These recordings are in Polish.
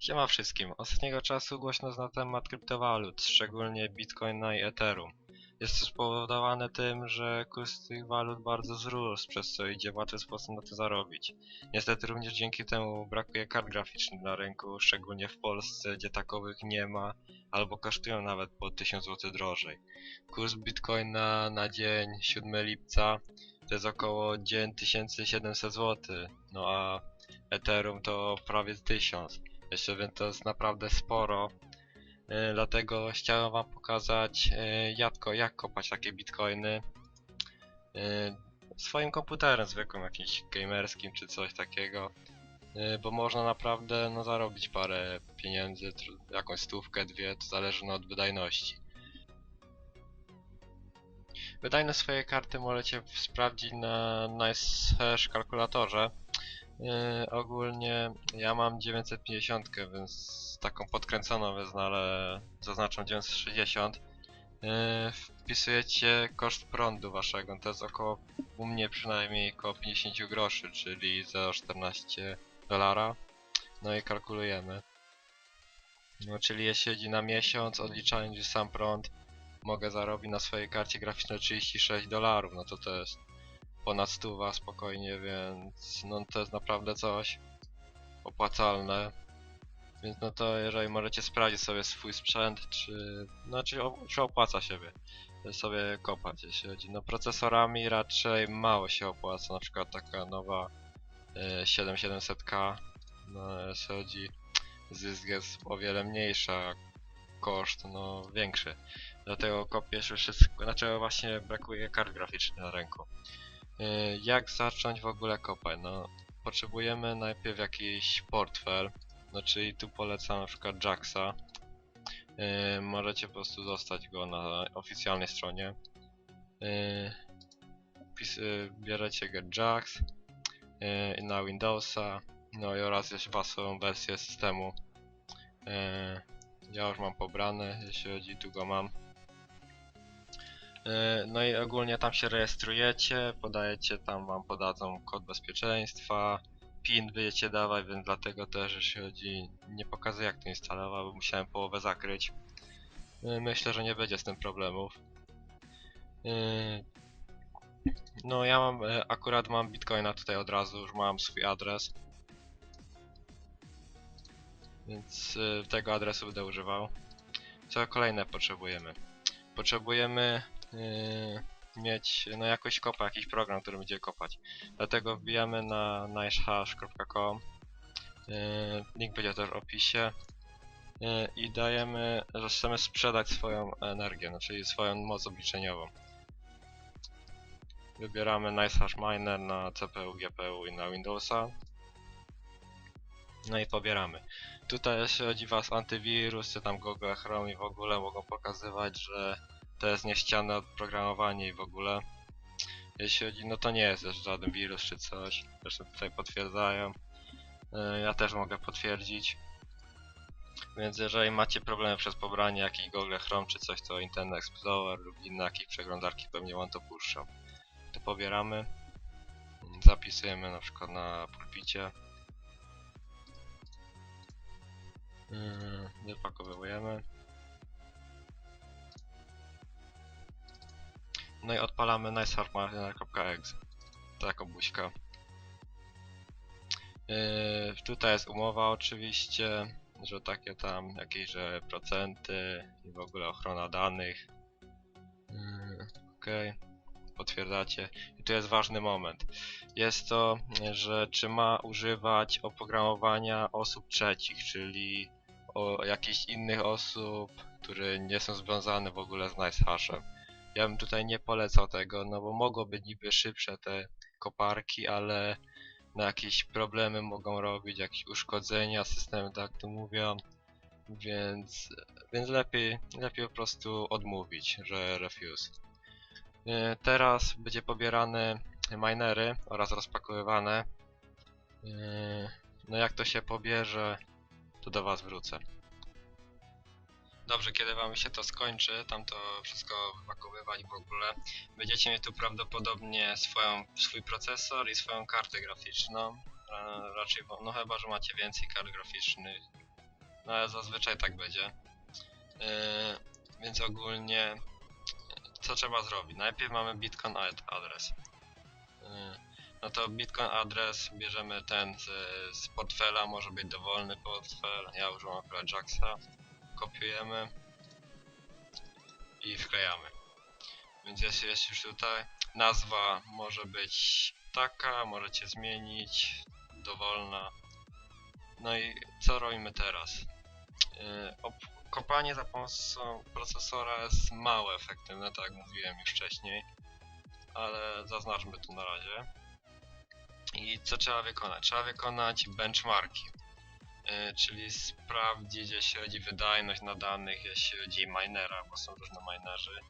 Siema wszystkim. Ostatniego czasu głośno na temat kryptowalut, szczególnie Bitcoina i Ethereum. Jest to spowodowane tym, że kurs tych walut bardzo wzrósł, przez co idzie w łatwy sposób na to zarobić. Niestety również dzięki temu brakuje kart graficznych na rynku, szczególnie w Polsce, gdzie takowych nie ma, albo kosztują nawet po 1000 zł drożej. Kurs Bitcoina na dzień 7 lipca to jest około 9700 zł, no a Ethereum to prawie 1000. Jeszcze więc to jest naprawdę sporo. Yy, Dlatego chciałem wam pokazać Jadko, jak kopać takie bitcoiny. Yy, Swoim komputerem zwykłym, jakimś gamerskim czy coś takiego. Bo można naprawdę no, zarobić parę pieniędzy, jakąś stówkę, dwie, to zależy no, od wydajności. Wydajność swojej karty możecie sprawdzić na NiceHash kalkulatorze. Yy, ogólnie ja mam 950, więc taką podkręconą wezmę, ale zaznaczam 960. Yy, wpisujecie koszt prądu waszego, to jest około, u mnie przynajmniej około 50 groszy, czyli za 14 dolara. No i kalkulujemy. No czyli jeśli chodzi na miesiąc, odliczając sam prąd, mogę zarobić na swojej karcie graficznej 36 dolarów, no to to jest ponad stuwa spokojnie, więc no to jest naprawdę coś opłacalne. Więc no to jeżeli możecie sprawdzić sobie swój sprzęt, czy znaczy o- czy opłaca siebie sobie kopać, jeśli chodzi. No procesorami raczej mało się opłaca, na przykład taka nowa e, 7700K, no jeśli chodzi zysk jest o wiele mniejszy, a koszt no większy. Dlatego kopię się wszystko, znaczy właśnie brakuje kart graficznych na rynku. Y, Jak zacząć w ogóle kopać? No, potrzebujemy najpierw jakiś portfel, no czyli tu polecam na przykład Jaxa. Y, Możecie po prostu dostać go na oficjalnej stronie. Y, bierzecie get Jax na Windowsa, no i oraz jeśli waszą wersję systemu. Ja już mam pobrane, jeśli chodzi, tu go mam. Yy, No i ogólnie tam się rejestrujecie, podajecie, tam wam podadzą kod bezpieczeństwa, PIN będziecie dawać, więc dlatego też jeśli chodzi, nie pokazuję jak to instalować, bo musiałem połowę zakryć. Yy, Myślę, że nie będzie z tym problemów. Yy, No ja mam, e, akurat mam bitcoina tutaj od razu, już mam swój adres. Więc e, tego adresu będę używał. Co kolejne potrzebujemy? Potrzebujemy mieć no jakoś kopa, jakiś program, który będzie kopać. Dlatego wbijamy na nicehash.com yy, Link będzie też w opisie yy, i dajemy, że chcemy sprzedać swoją energię, no, czyli swoją moc obliczeniową. Wybieramy NiceHash Miner na CPU, GPU i na Windowsa. No i pobieramy. Tutaj jeśli chodzi was antywirus, czy tam Google Chrome i w ogóle mogą pokazywać, że to jest niechciane oprogramowanie i w ogóle. Jeśli chodzi, no to nie jest też żaden wirus czy coś. Zresztą tutaj potwierdzają. Yy, Ja też mogę potwierdzić. Więc jeżeli macie problemy przez pobranie jakiś Google Chrome czy coś, to Internet Explorer lub inne jakieś przeglądarki pewnie wam to puszczą. To pobieramy. Zapisujemy na przykład na pulpicie. Yy, Wypakowujemy. No i odpalamy nicehartmariner.exe. Taka buźka. Yy, tutaj jest umowa oczywiście, że takie tam jakieś że procenty i w ogóle ochrona danych. Yy, Okej, potwierdzacie. I tu jest ważny moment. Jest to, że czy ma używać oprogramowania osób trzecich, czyli o jakichś innych osób, które nie są związane w ogóle z NiceHashem. Ja bym tutaj nie polecał tego, no bo mogą być niby szybsze te koparki, ale na jakieś problemy mogą robić, jakieś uszkodzenia systemu, tak to mówią. Więc, więc lepiej, lepiej po prostu odmówić, że refuse. Yy, Teraz będzie pobierane minery oraz rozpakowywane. Yy, No jak to się pobierze, to do was wrócę. Dobrze, kiedy wam się to skończy, tam to wszystko wypakowywać w ogóle, będziecie mieć tu prawdopodobnie swoją, swój procesor i swoją kartę graficzną. E, Raczej, no chyba, że macie więcej kart graficznych, no ale zazwyczaj tak będzie. Yy, więc ogólnie co trzeba zrobić? Najpierw mamy Bitcoin ad- adres. No to Bitcoin adres bierzemy ten z, z portfela, może być dowolny portfel. Ja używam akurat Jacksa. Kopiujemy i wklejamy. Więc jest, jest już tutaj. Nazwa może być taka, możecie zmienić, dowolna. No i co robimy teraz? Yy, op- kopanie za pomocą procesora jest mało efektywne, tak jak mówiłem już wcześniej, ale zaznaczmy to na razie. I co trzeba wykonać? Trzeba wykonać benchmarki, yy, czyli sprawdzić jeśli chodzi wydajność na danych, jeśli chodzi minera, bo są różne minerzy,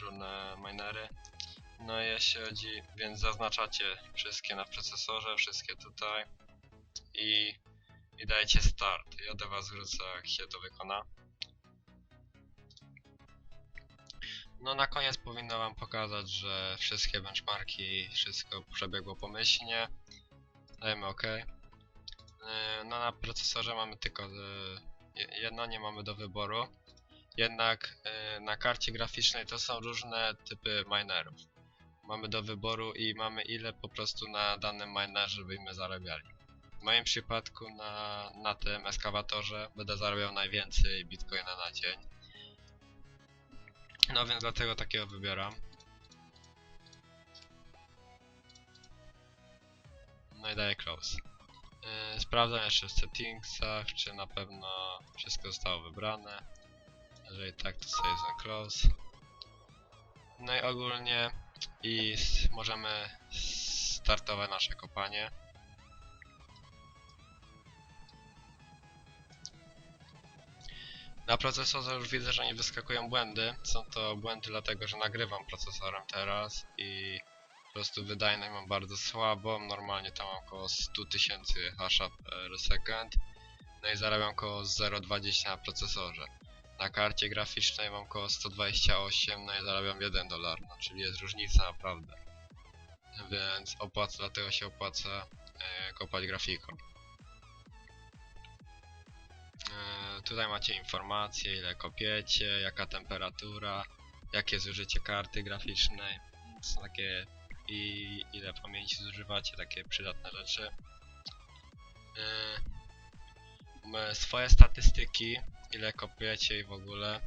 różne minery. No i chodzi, więc zaznaczacie wszystkie na procesorze, wszystkie tutaj i, i dajecie start. Ja do was wrócę jak się to wykona. No na koniec powinno wam pokazać, że wszystkie benchmarki, wszystko przebiegło pomyślnie. Dajemy OK. Yy, No na procesorze mamy tylko je- jedno, nie mamy do wyboru. Jednak yy, na karcie graficznej to są różne typy minerów. Mamy do wyboru i mamy ile po prostu na danym minerze byśmy zarabiali. W moim przypadku na, na tym eskawatorze będę zarabiał najwięcej bitcoina na dzień. No więc dlatego takiego wybieram. No i daję close. Yy, sprawdzam jeszcze w settingsach, czy na pewno wszystko zostało wybrane. Jeżeli tak, to sobie za close. No i ogólnie i możemy startować nasze kopanie. Na procesorze już widzę, że nie wyskakują błędy. Są to błędy dlatego, że nagrywam procesorem teraz i po prostu wydajność mam bardzo słabą. Normalnie tam mam około 100 tysięcy hasza per second. No i zarabiam około 0,20 na procesorze. Na karcie graficznej mam około 128, no i zarabiam 1 dolar, no czyli jest różnica naprawdę. Więc opłaca, dlatego się opłaca e, kopać grafiką. E, tutaj macie informacje, ile kopiecie, jaka temperatura, jakie zużycie karty graficznej. Są takie i ile pamięci zużywacie, takie przydatne rzeczy. M- swoje statystyki, ile kopiujecie i w ogóle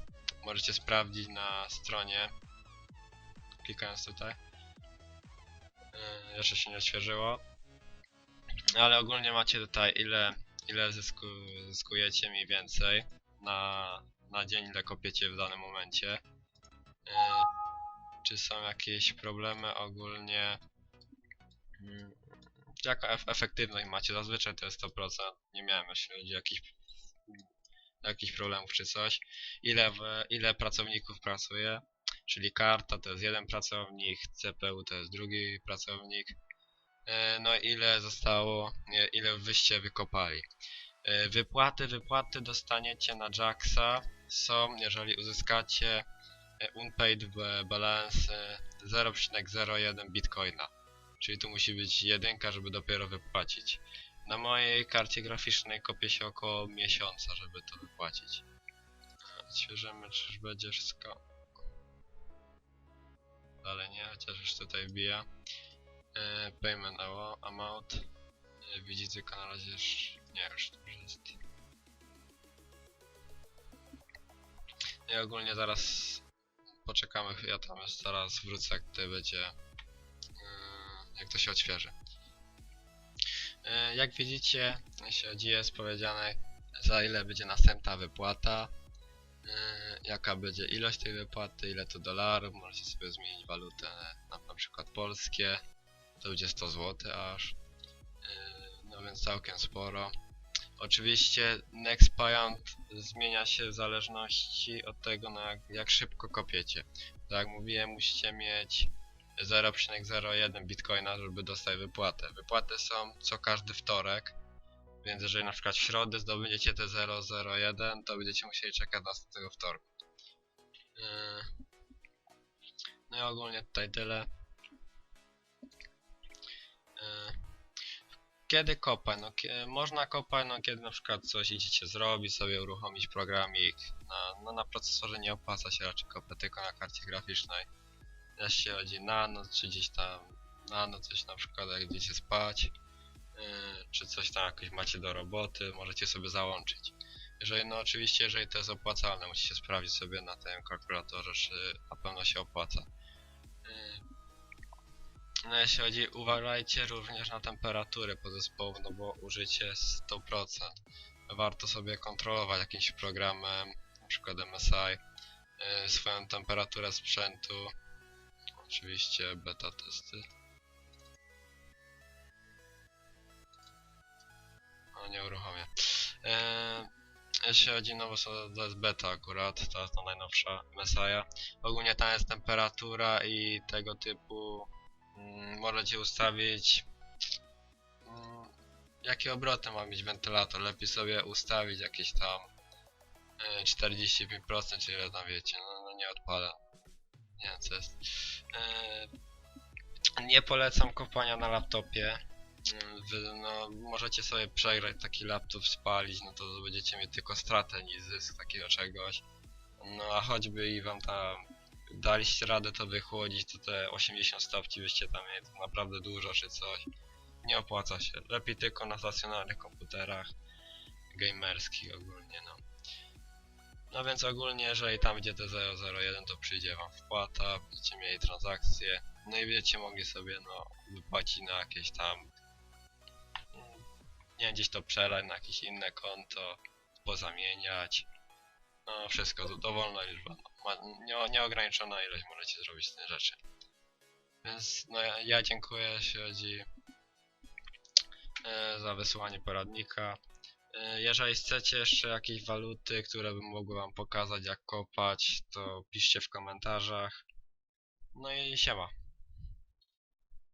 możecie sprawdzić na stronie klikając tutaj. Yy, jeszcze się nie odświeżyło. Ale ogólnie macie tutaj ile, ile zysku, zyskujecie mniej więcej na, na dzień, ile kopiecie w danym momencie. Yy, czy są jakieś problemy ogólnie? Mm, Jaka ef efektywność macie? Zazwyczaj to jest 100%. Nie miałem jeśli chodzi jakichś problemów czy coś. Ile, w, ile pracowników pracuje? Czyli karta to jest jeden pracownik, CPU to jest drugi pracownik. E, No ile zostało, nie, ile wyście wykopali. E, Wypłaty, wypłaty dostaniecie na Jacksa są, jeżeli uzyskacie e, unpaid ba- balance e, 0,01 bitcoina. Czyli tu musi być jedynka, żeby dopiero wypłacić. Na mojej karcie graficznej kopie się około miesiąca, żeby to wypłacić. Odświeżymy, czyż będzie wszystko ale nie, chociaż już tutaj wbija. E, payment amo- amount. E, widzicie tylko na razie już... Nie, już to już jest. I ogólnie zaraz poczekamy, ja tam zaraz wrócę, jak tutaj będzie... e, jak to się odświeży. E, jak widzicie, jeśli jest powiedziane za ile będzie następna wypłata. Yy, jaka będzie ilość tej wypłaty, ile to dolarów, możecie sobie zmienić walutę na, przykład polskie, to będzie 100 zł aż, Yy, no więc całkiem sporo. Oczywiście next payant zmienia się w zależności od tego no jak, jak szybko kopiecie. Tak jak mówiłem musicie mieć 0,01 bitcoina, żeby dostać wypłatę. Wypłaty są co każdy wtorek, więc jeżeli na przykład w środę zdobędziecie te 001, to będziecie musieli czekać do następnego wtorku. Yy. No i ogólnie tutaj tyle. Kiedy kopać? No, można kopać, no kiedy na przykład coś idziecie zrobić, sobie uruchomić programik. Na, no, na procesorze nie opłaca się raczej kopać, tylko na karcie graficznej. Jeśli chodzi nano, czy gdzieś tam nano, coś na przykład jak idziecie spać, yy, czy coś tam jakoś macie do roboty, możecie sobie załączyć. Jeżeli, no oczywiście, jeżeli to jest opłacalne, musicie sprawdzić sobie na tym kalkulatorze, czy na pewno się opłaca. No jeśli chodzi, uważajcie również na temperaturę podzespołu, no bo użycie 100%. Warto sobie kontrolować jakimś programem, przykład MSI, yy, swoją temperaturę sprzętu. Oczywiście beta testy. O, nie uruchomię. Yy, jeśli chodzi, no bo to jest beta akurat, to jest ta najnowsza Messiah. Ogólnie tam jest temperatura i tego typu możecie ustawić mm, jakie obroty ma mieć wentylator. Lepiej sobie ustawić jakieś tam y, 45% czy ile tam wiecie, no, no nie odpada. Nie wiem co jest. Y, nie polecam kopania na laptopie. Mm, no, możecie sobie przegrać taki laptop, spalić, no to będziecie mieć tylko stratę niż zysk takiego czegoś. No a choćby i wam tam daliście radę to wychłodzić, to te 80 stopni byście tam mieli to naprawdę dużo czy coś. Nie opłaca się. Lepiej tylko na stacjonarnych komputerach gamerskich ogólnie, no. No więc ogólnie, jeżeli tam będzie te 001, to przyjdzie wam wpłata, będziecie mieli transakcje, no i będziecie mogli sobie, no, wypłacić na jakieś tam, mm, nie gdzieś to przelać na jakieś inne konto, pozamieniać. Wszystko, to dowolna liczba. Ma, nie, nieograniczona ilość możecie zrobić z tych rzeczy. Więc no, ja, ja dziękuję, jeśli chodzi e, za wysłanie poradnika. E, jeżeli chcecie jeszcze jakieś waluty, które bym mogły wam pokazać jak kopać, to piszcie w komentarzach. No i siema.